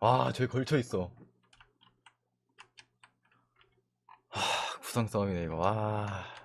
아, 저기 걸쳐 있어. 하, 구상 싸움이네 이거. 와.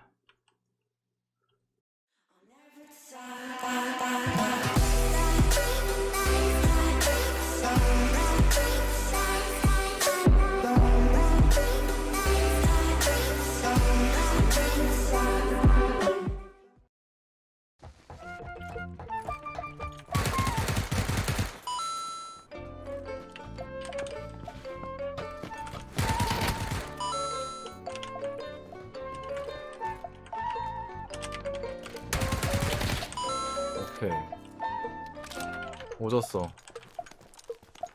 오케이. 오졌어.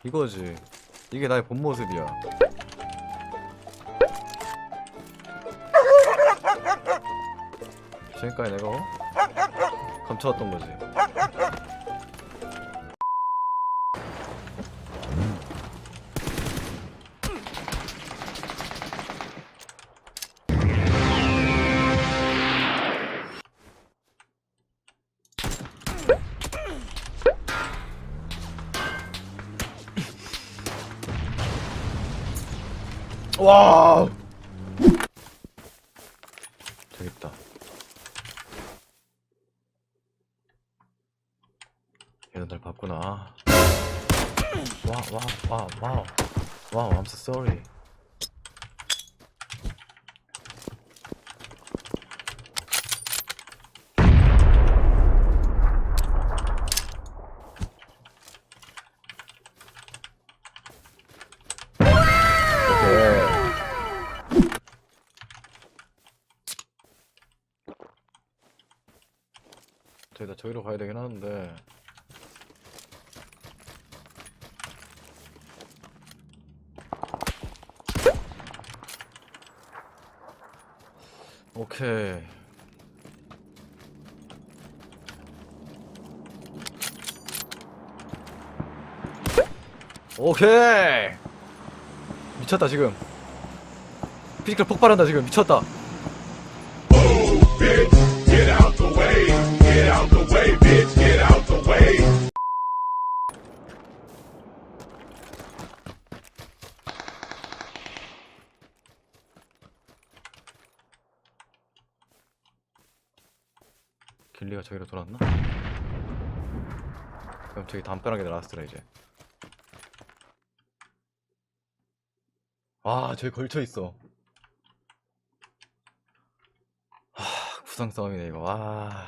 이거지. 이게 나의 본 모습이야. 지금까지 내가 어? 감춰왔던 거지. 와. 있다. 얘는 날 봤구나. 와, 와, 와, 와. 와우, I'm so sorry. 저희다 저기로 가야 되긴 하는데. 오케이. 오케이! 미쳤다 지금. 피지컬 폭발한다 지금. 미쳤다 길리가 저기로 돌았나? 그럼 저기 담벼락에 라스트라 이제 아 저기 걸쳐있어 하 구상 싸움이네 이거 와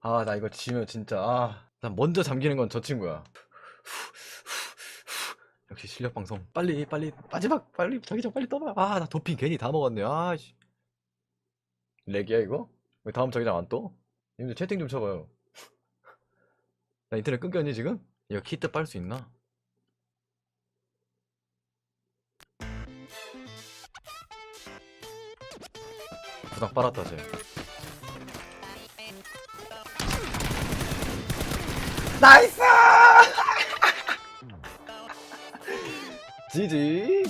아, 나 이거 지면 진짜, 아. 난 먼저 잠기는 건 저 친구야. 역시 실력 방송. 빨리, 빨리, 마지막, 빨리, 자기장 빨리 떠봐. 아, 나 도핑 괜히 다 먹었네. 아, 씨. 렉이야, 이거? 왜 다음 자기장 안 떠? 님들 채팅 좀 쳐봐요. 나 인터넷 끊겼니, 지금? 이거 키트 빨 수 있나? 부당 빨았다, 쟤. 나이스! 几集？